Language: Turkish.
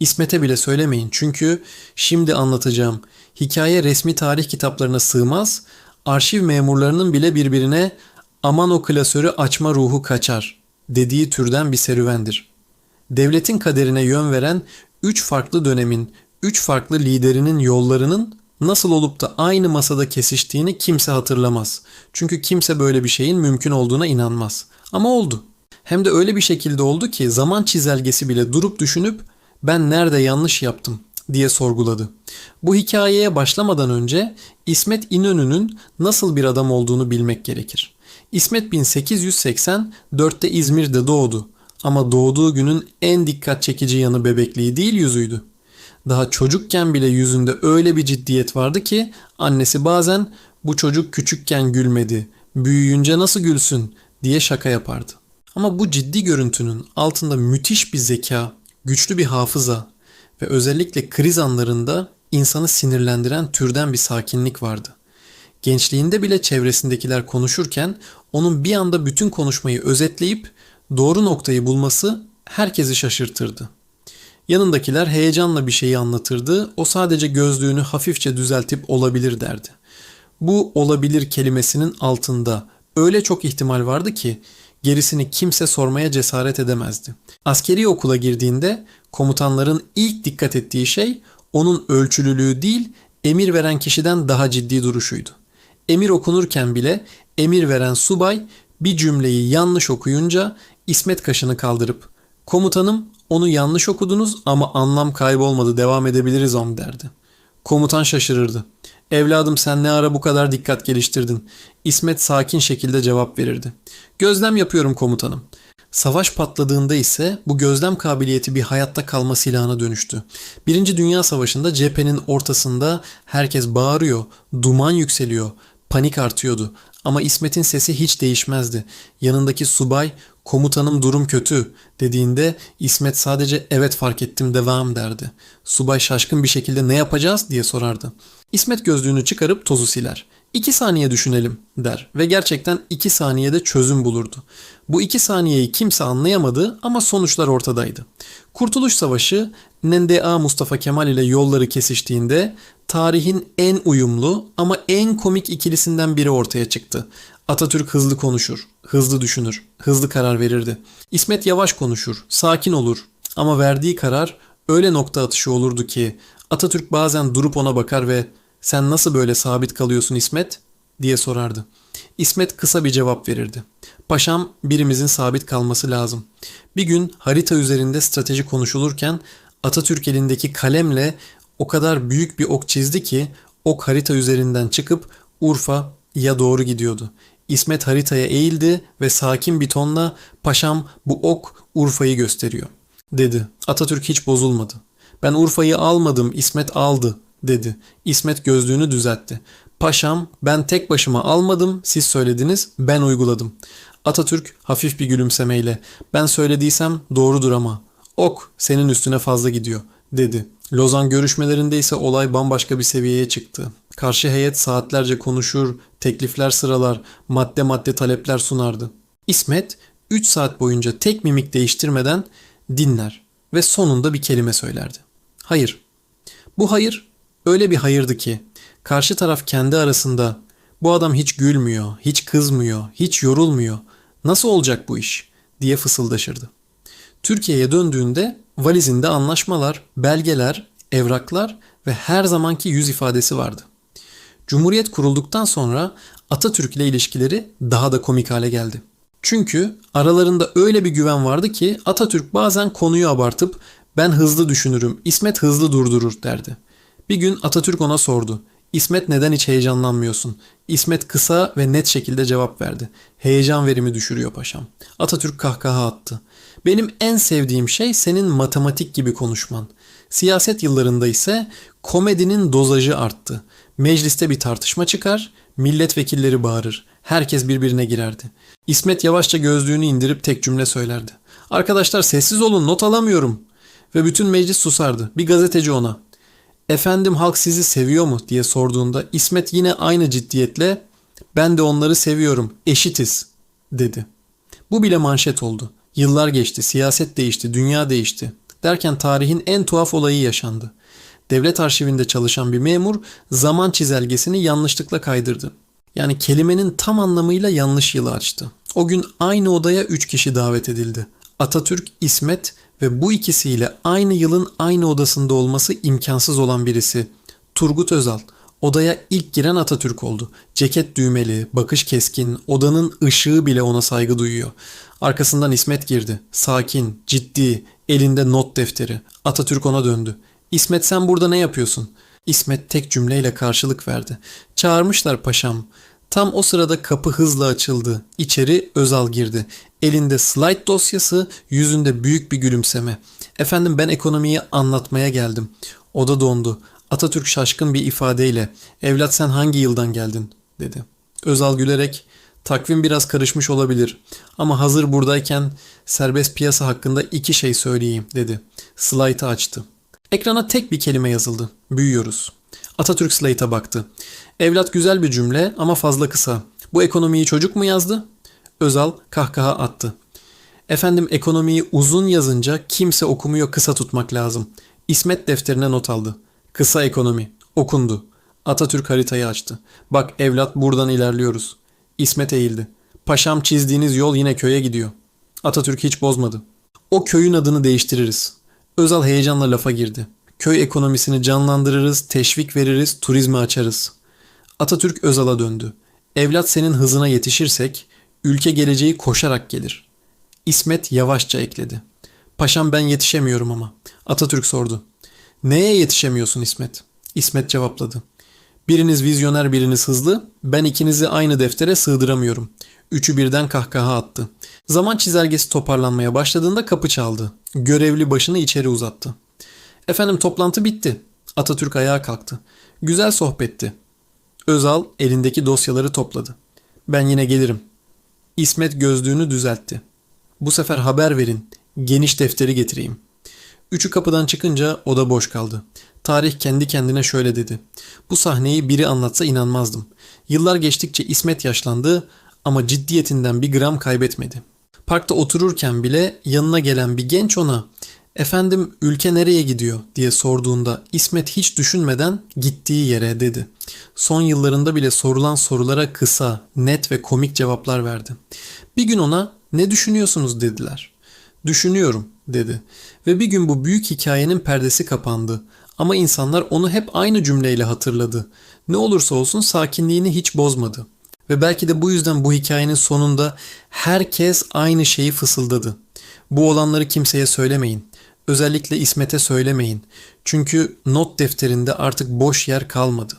İsmet'e bile söylemeyin çünkü şimdi anlatacağım hikaye resmi tarih kitaplarına sığmaz, arşiv memurlarının bile birbirine aman o klasörü açma ruhu kaçar dediği türden bir serüvendir. Devletin kaderine yön veren üç farklı dönemin, üç farklı liderinin yollarının nasıl olup da aynı masada kesiştiğini kimse hatırlamaz. Çünkü kimse böyle bir şeyin mümkün olduğuna inanmaz. Ama oldu. Hem de öyle bir şekilde oldu ki zaman çizelgesi bile durup düşünüp ben nerede yanlış yaptım diye sorguladı. Bu hikayeye başlamadan önce İsmet İnönü'nün nasıl bir adam olduğunu bilmek gerekir. İsmet 1884'te İzmir'de doğdu ama doğduğu günün en dikkat çekici yanı bebekliği değil yüzüydü. Daha çocukken bile yüzünde öyle bir ciddiyet vardı ki annesi bazen bu çocuk küçükken gülmedi, büyüyünce nasıl gülsün diye şaka yapardı. Ama bu ciddi görüntünün altında müthiş bir zeka, güçlü bir hafıza ve özellikle kriz anlarında insanı sinirlendiren türden bir sakinlik vardı. Gençliğinde bile çevresindekiler konuşurken onun bir anda bütün konuşmayı özetleyip doğru noktayı bulması herkesi şaşırtırdı. Yanındakiler heyecanla bir şeyi anlatırdı. O sadece gözlüğünü hafifçe düzeltip olabilir derdi. Bu olabilir kelimesinin altında öyle çok ihtimal vardı ki gerisini kimse sormaya cesaret edemezdi. Askeri okula girdiğinde komutanların ilk dikkat ettiği şey onun ölçülülüğü değil, emir veren kişiden daha ciddi duruşuydu. Emir okunurken bile emir veren subay bir cümleyi yanlış okuyunca İsmet kaşını kaldırıp "Komutanım, onu yanlış okudunuz ama anlam kaybolmadı. Devam edebiliriz on derdi. Komutan şaşırırdı. Evladım sen ne ara bu kadar dikkat geliştirdin? İsmet sakin şekilde cevap verirdi. Gözlem yapıyorum komutanım. Savaş patladığında ise bu gözlem kabiliyeti bir hayatta kalma silahına dönüştü. Birinci Dünya Savaşı'nda cephenin ortasında herkes bağırıyor, duman yükseliyor, panik artıyordu. Ama İsmet'in sesi hiç değişmezdi. Yanındaki subay komutanım durum kötü dediğinde İsmet sadece evet fark ettim devam derdi. Subay şaşkın bir şekilde ne yapacağız diye sorardı. İsmet gözlüğünü çıkarıp tozu siler. İki saniye düşünelim der ve gerçekten iki saniyede çözüm bulurdu. Bu iki saniyeyi kimse anlayamadı ama sonuçlar ortadaydı. Kurtuluş Savaşı NDA Mustafa Kemal ile yolları kesiştiğinde tarihin en uyumlu ama en komik ikilisinden biri ortaya çıktı. Atatürk hızlı konuşur, hızlı düşünür, hızlı karar verirdi. İsmet yavaş konuşur, sakin olur ama verdiği karar öyle nokta atışı olurdu ki Atatürk bazen durup ona bakar ve sen nasıl böyle sabit kalıyorsun İsmet diye sorardı. İsmet kısa bir cevap verirdi. Paşam birimizin sabit kalması lazım. Bir gün harita üzerinde strateji konuşulurken Atatürk elindeki kalemle o kadar büyük bir ok çizdi ki ok harita üzerinden çıkıp Urfa ya doğru gidiyordu. İsmet haritaya eğildi ve sakin bir tonla paşam bu ok Urfa'yı gösteriyor dedi. Atatürk hiç bozulmadı. Ben Urfa'yı almadım İsmet aldı dedi. İsmet gözlüğünü düzeltti. Paşam ben tek başıma almadım siz söylediniz ben uyguladım. Atatürk hafif bir gülümsemeyle ben söylediysem doğrudur ama ok senin üstüne fazla gidiyor dedi. Lozan görüşmelerinde ise olay bambaşka bir seviyeye çıktı. Karşı heyet saatlerce konuşur, teklifler sıralar, madde madde talepler sunardı. İsmet 3 saat boyunca tek mimik değiştirmeden dinler ve sonunda bir kelime söylerdi. Hayır. Bu hayır öyle bir hayırdı ki karşı taraf kendi arasında bu adam hiç gülmüyor, hiç kızmıyor, hiç yorulmuyor. Nasıl olacak bu iş diye fısıldaşırdı. Türkiye'ye döndüğünde valizinde anlaşmalar, belgeler, evraklar ve her zamanki yüz ifadesi vardı. Cumhuriyet kurulduktan sonra Atatürk ile ilişkileri daha da komik hale geldi. Çünkü aralarında öyle bir güven vardı ki Atatürk bazen konuyu abartıp ben hızlı düşünürüm, İsmet hızlı durdurur derdi. Bir gün Atatürk ona sordu. İsmet neden hiç heyecanlanmıyorsun? İsmet kısa ve net şekilde cevap verdi. Heyecan verimi düşürüyor paşam. Atatürk kahkaha attı. Benim en sevdiğim şey senin matematik gibi konuşman. Siyaset yıllarında ise komedinin dozajı arttı. Mecliste bir tartışma çıkar, milletvekilleri bağırır. Herkes birbirine girerdi. İsmet yavaşça gözlüğünü indirip tek cümle söylerdi. Arkadaşlar sessiz olun not alamıyorum. Ve bütün meclis susardı. Bir gazeteci ona. Efendim halk sizi seviyor mu diye sorduğunda İsmet yine aynı ciddiyetle ben de onları seviyorum eşitiz dedi. Bu bile manşet oldu. Yıllar geçti, siyaset değişti, dünya değişti. Derken tarihin en tuhaf olayı yaşandı. Devlet arşivinde çalışan bir memur zaman çizelgesini yanlışlıkla kaydırdı. Yani kelimenin tam anlamıyla yanlış yılı açtı. O gün aynı odaya 3 kişi davet edildi. Atatürk, İsmet ve bu ikisiyle aynı yılın aynı odasında olması imkansız olan birisi. Turgut Özal. Odaya ilk giren Atatürk oldu. Ceket düğmeli, bakış keskin, odanın ışığı bile ona saygı duyuyor. Arkasından İsmet girdi. Sakin, ciddi, elinde not defteri. Atatürk ona döndü. İsmet sen burada ne yapıyorsun? İsmet tek cümleyle karşılık verdi. Çağırmışlar paşam. Tam o sırada kapı hızla açıldı. İçeri Özal girdi. Elinde slide dosyası, yüzünde büyük bir gülümseme. Efendim ben ekonomiyi anlatmaya geldim. Oda dondu. Atatürk şaşkın bir ifadeyle "Evlat sen hangi yıldan geldin?" dedi. Özal gülerek "Takvim biraz karışmış olabilir ama hazır buradayken serbest piyasa hakkında iki şey söyleyeyim." dedi. Slaytı açtı. Ekrana tek bir kelime yazıldı. Büyüyoruz. Atatürk Slate'a baktı. Evlat güzel bir cümle ama fazla kısa. Bu ekonomiyi çocuk mu yazdı? Özal kahkaha attı. Efendim ekonomiyi uzun yazınca kimse okumuyor kısa tutmak lazım. İsmet defterine not aldı. Kısa ekonomi. Okundu. Atatürk haritayı açtı. Bak evlat buradan ilerliyoruz. İsmet eğildi. Paşam çizdiğiniz yol yine köye gidiyor. Atatürk hiç bozmadı. O köyün adını değiştiririz. Özal heyecanla lafa girdi. Köy ekonomisini canlandırırız, teşvik veririz, turizmi açarız. Atatürk Özal'a döndü. Evlat senin hızına yetişirsek ülke geleceği koşarak gelir. İsmet yavaşça ekledi. Paşam ben yetişemiyorum ama. Atatürk sordu. Neye yetişemiyorsun İsmet? İsmet cevapladı. Biriniz vizyoner biriniz hızlı. Ben ikinizi aynı deftere sığdıramıyorum. Üçü birden kahkaha attı. Zaman çizelgesi toparlanmaya başladığında kapı çaldı. Görevli başını içeri uzattı. Efendim toplantı bitti. Atatürk ayağa kalktı. Güzel sohbetti. Özal elindeki dosyaları topladı. Ben yine gelirim. İsmet gözlüğünü düzeltti. Bu sefer haber verin. Geniş defteri getireyim. Üçü kapıdan çıkınca oda boş kaldı. Tarih kendi kendine şöyle dedi. Bu sahneyi biri anlatsa inanmazdım. Yıllar geçtikçe İsmet yaşlandı ama ciddiyetinden bir gram kaybetmedi. Parkta otururken bile yanına gelen bir genç ona "Efendim ülke nereye gidiyor?" diye sorduğunda İsmet hiç düşünmeden gittiği yere dedi. Son yıllarında bile sorulan sorulara kısa, net ve komik cevaplar verdi. Bir gün ona "Ne düşünüyorsunuz?" dediler. "Düşünüyorum." Dedi. Ve bir gün bu büyük hikayenin perdesi kapandı. Ama insanlar onu hep aynı cümleyle hatırladı. Ne olursa olsun sakinliğini hiç bozmadı. Ve belki de bu yüzden bu hikayenin sonunda herkes aynı şeyi fısıldadı. Bu olanları kimseye söylemeyin. Özellikle İsmet'e söylemeyin. Çünkü not defterinde artık boş yer kalmadı.